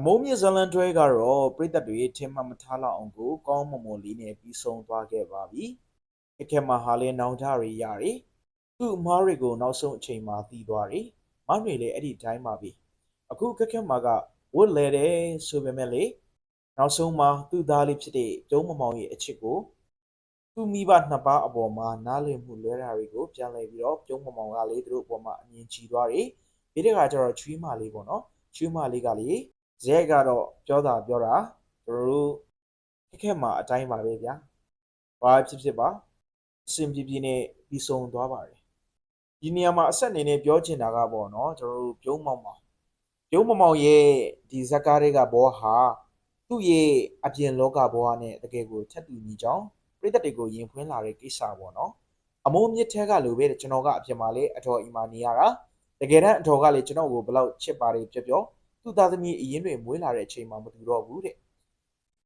အမိုးမြင့်ဇလန်တွဲကတော့ပြည်သက်တွေထင်မှတ်မထားလောက်အောင်ကိုကောင်းမွန်မွန်လေးနဲ့ပြီးဆုံးသွားခဲ့ပါပြီ။အခက်မှာဟာလဲနောင်တတွေရတယ်။သူ့အမားတွေကိုနောက်ဆုံးအချိန်မှာတီးသွားတယ်။မောင်တွေလည်းအဲ့ဒီတိုင်းပါပဲ။အခုခက်ခက်မှာကဝတ်လဲတယ်ဆိုပေမဲ့လေနောက်ဆုံးမှာသူ့သားလေးဖြစ်တဲ့ကျုံးမမောင်ရဲ့အချစ်ကိုသူ့မိဘနှစ်ပါးအပေါ်မှာနားလည်မှုလွဲတာတွေကိုပြန်လည်ပြီးတော့ကျုံးမမောင်ကလေသူတို့အပေါ်မှာအမြင်ကြီးသွားတယ်။ဒီတစ်ခါကျတော့ချွေးမလေးပေါ့နော်။ချွေးမလေးကလေ ဇက်ကတော့ပြောတာပြောတာတို့တို့ခက်ခက်မှာအတိုင်းပါပဲဗျာ။ဘာဖြစ်ဖြစ်ပါအဆင်ပြေပြေနဲ့ပြီးဆုံးသွားပါတယ်။ဒီနေရာမှာအဆက်အနေနဲ့ပြောချင်တာကပေါ့နော်ကျွန်တော်တို့ပြုံးမောင်မောင်ပြုံးမောင်မောင်ရဲ့ဒီဇက်ကားတွေကဘောဟာသူ့ရဲ့အပြင်လောကဘောနဲ့တကယ်ကိုထက်တူညီကြောင်းပြည်သက်တွေကိုယင်ဖွင့်လာတဲ့ကိစ္စပေါ့နော်။အမိုးမြစ်ထဲကလိုပဲကျွန်တော်ကအပြင်မှာလေအတော်အီမာနေရတာတကယ်တမ်းအတော်ကလေကျွန်တော်ကိုဘယ်လောက်ချစ်ပါတယ်ပြောပြော သူ့သားသမီးအရင်တွေမွေးလာတဲ့အချိန်မှမတူတော့ဘူးတဲ့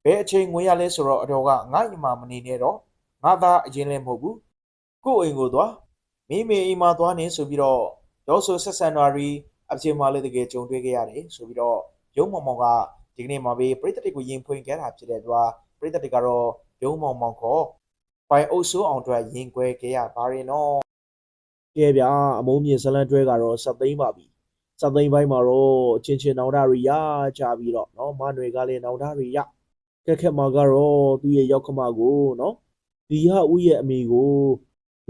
ဘယ်အချိန်ငွေရလဲဆိုတော့အတော်ကငါ့အိမ်မှာမနေနဲ့တော့ငါသားအရင်လည်းမဟုတ်ဘူးကို့အိမ်ကိုသွားမိမိအိမ်မှာသွားနေဆိုပြီးတော့ရောဆိုဆက်ဆန်တော်ရီအချိန်မှလည်းတကယ်ကြုံတွေ့ခဲ့ရတယ်ဆိုပြီးတော့ရုံမောင်မောင်ကဒီကနေ့မှာပဲပြည်သက်တွေကိုရင်ဖွင့်ခဲ့တာဖြစ်တဲ့အတွက်ပြည်သက်တွေကတော့ရုံမောင်မောင်ခေါ်ပိုင်အုပ်စိုးအောင်အတွက်ရင်ခွဲခဲ့ရပါရင်တော့ကဲဗျာအမုံမြင့်ဇလန်တွဲကတော့စက်သိမ်းပါပြီ စသိမ်းပိုင်းမှာတော့အချင်းချင်းနောင်တတွေရကြပြီးတော့เนาะမနွေကလည်းနောင်တတွေရခက်ခက်မှာကတော့သူ့ရဲ့ရောက်ခမကိုเนาะဒီဟာဦးရဲ့အမိကို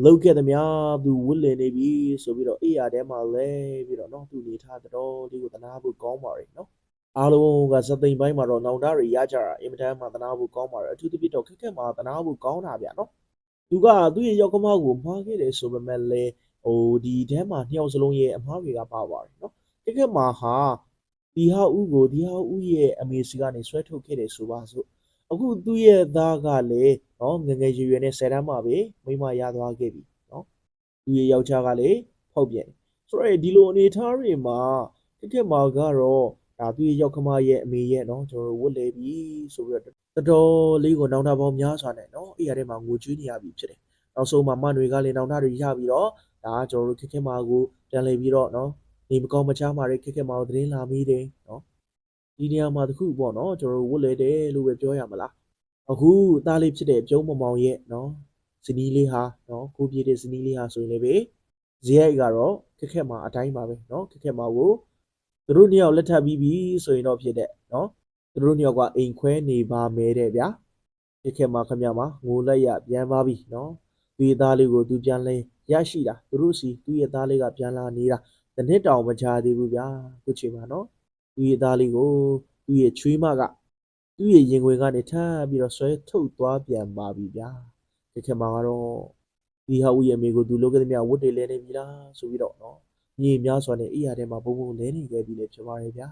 လောက်ခဲ့သမျှသူဝစ်လည်နေပြီဆိုပြီးတော့အေးရထဲမှာလဲပြီးတော့เนาะသူနေထားတဲ့တော့ဒီကိုတနာဖို့ကောင်းပါရဲ့เนาะအားလုံးကစသိမ်းပိုင်းမှာတော့နောင်တတွေရကြတာအင်မတန်မှတနာဖို့ကောင်းပါရဲ့အထူးသဖြင့်တော့ခက်ခက်မှာတနာဖို့ကောင်းတာဗျเนาะသူကသူ့ရဲ့ရောက်ခမကိုမှားခဲ့တယ်ဆိုပေမဲ့လည်းဟိုဒီထဲမှာနှစ်ယောက်စလုံးရဲ့အမှားတွေကပါပါတယ်เนาะ တ ကယ်မှာဟာဒီဟာဦးကိုဒီဟာဦးရဲ့အမေစီကနေဆွဲထုတ်ခဲ့တယ်ဆိုပါစို့အခုသူ့ရဲ့သားကလည်းနော်ငယ်ငယ်ရွယ်ရွယ်နဲ့ဆယ်တန်းမှာပဲမိမရသွားခဲ့ပြီနော်သူ့ရဲ့ယောက်ျားကလည်းဖောက်ပြန်တယ်ဆိုတော့ဒီလိုအနေအထားတွေမှာတကယ်မှာကတော့ဒါသူ့ရဲ့ယောက်ခမရဲ့အမေရဲ့နော်ကျွန်တော်တို့ဝတ်လေပြီဆိုပြီးတော့တော်တော်လေးကိုနောင်တပေါင်းများစွာနဲ့နော်အဲ့ရတဲ့မှာငိုကြွေးနေရပြီဖြစ်တယ်နောက်ဆုံးမှာမနွေကလည်းနောင်တတွေရပြီးတော့ဒါကကျွန်တော်တို့ခက်ခဲမှာကိုပြန်လည်ပြီးတော့နော် နေမကောင်းမချားမာတဲ့ခက်ခဲမောင်သတင်းလာမိတယ်နော်ဒီနေရာမှာတခုပေါ့နော်ကျွန်တော်တို့ဝတ်လဲတယ်လို့ပဲပြောရမလားအခုသားလေးဖြစ်တဲ့ပြုံးမမောင်ရဲ့နော်ဇနီးလေးဟာနော်ကိုပြည့်တဲ့ဇနီးလေးဟာဆိုရင်လည်းပဲဇီရိုက်ကတော့ခက်ခဲမှာအတိုင်းပါပဲနော်ခက်ခဲမှာကိုသူတို့နှစ်ယောက်လက်ထပ်ပြီးပြီဆိုရင်တော့ဖြစ်တဲ့နော်သူတို့နှစ်ယောက်ကအိမ်ခွဲနေပါမယ်တဲ့ဗျာခက်ခဲမှာခမရမှာငိုလက်ရပြန်ပါပြီနော်သူရဲ့သားလေးကိုသူပြန်လဲရရှိတာသူတို့စီသူ့ရဲ့သားလေးကပြန်လာနေတာ တနစ်တောင်မချသေးဘူးဗျာခုချိန်မှာနော်သူ့ရဲ့သားလေးကိုသူ့ရဲ့ချွေးမကသူ့ရဲ့ရင်ခွင်ကနေထပ်ပြီးတော့ဆွဲထုတ်သွားပြန်ပါပြီဗျာဒီခေတ်မှာကတော့ဒီဟာဦးရဲ့မိကိုသူလုပ်ခဲ့တဲ့မြဝတ်တွေလဲနေပြီလားဆိုပြီးတော့နော်မြေများစွာနဲ့အိယာထဲမှာဘုံဘုံလဲနေခဲ့ပြီလေဖြစ်ပါရဲ့ဗျာ